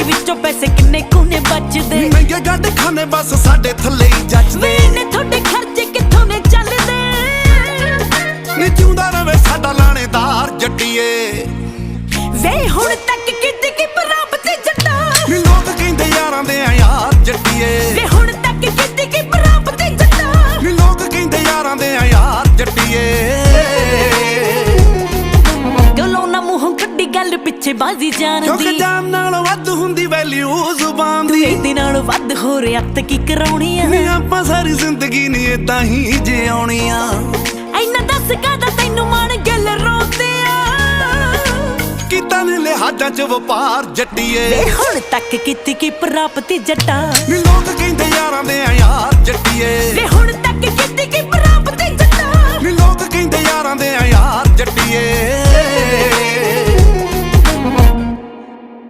ਦਿਹਾੜੀ ਵਿੱਚੋਂ ਪੈਸੇ ਕਿੰਨੇ ਕੋਨੇ ਬਚਦੇ? ਮਹਿੰਗੇ ਗੱਡ ਖਾਨੇ ਬਸ ਸਾਡੇ ਥੱਲੇ ਹੀ ਜੱਜਦੇ ਨੇ ਤੁਹਾਡੇ ਖਰਚੇ ਕਿੱਥੋਂ ਨੇ ਚੱਲਦੇ? ਨੀ ਜਿਉਂਦਾ ਰਵੇ ਸਾਡਾ ਲਾਣੇਦਾਰ ਜੱਟੀਏ। ਵੇ ਹੁਣ ਤੱਕ ਕਿਤੇ ਕੀ ਪ੍ਰਾਪਤ ਜੱਟਾ? ਨੀ ਲੋਕ ਕਹਿੰਦੇ ਯਾਰਾਂ ਦੇ ਆ ਯਾਰ ਜੱਟੀਏ। ਵੇ ਹੁਣ ਤੱਕ ਕਿਤੇ ਕੀ ਪ੍ਰਾਪਤ ਜੱਟਾ? ਨੀ ਲੋਕ ਕਹਿੰਦੇ ਯਾਰਾਂ ਦੇ ਆ ਯਾਰ ਜੱਟੀਏ। ਗਲੋਂ ਨਾ ਮੂੰਹੋਂ ਕੱਢੀ ਗੱਲ ਪਿੱਛੇ ਬਾਜ਼ੀ ਕਿਉਂਕਿ ਜਾਣਦੀ ਵੱਧ ਹੁੰਦੀ ਤੂੰ ਦੀ ਇਹਦੇ ਨਾਲ ਵੱਧ ਹੋ ਰਿਹਾ ਤੇ ਕੀ ਕਰਾਉਣੀ ਆ? ਨੀ ਆਪਾਂ ਸਾਰੀ ਜ਼ਿੰਦਗੀ ਨੀ ਏਦਾਂ ਹੀ ਜਿਉਣੀ ਆ ਐਨਾ ਦੱਸ ਕਾਦਾ ਤੈਨੂੰ ਮਾਣ ਗੱਲ ਰੋਂਦੇ ਆ? ਕੀਤਾ ਨੇ ਲਿਹਾਜ਼ਾਂ ਚ ਵਪਾਰ ਜੱਟੀਏ। ਹੁਣ ਤੱਕ ਕੀਤੀ ਕੀ ਪ੍ਰਾਪਤੀ ਜੱਟਾ? ਲੋਕ ਕਹਿੰਦੇ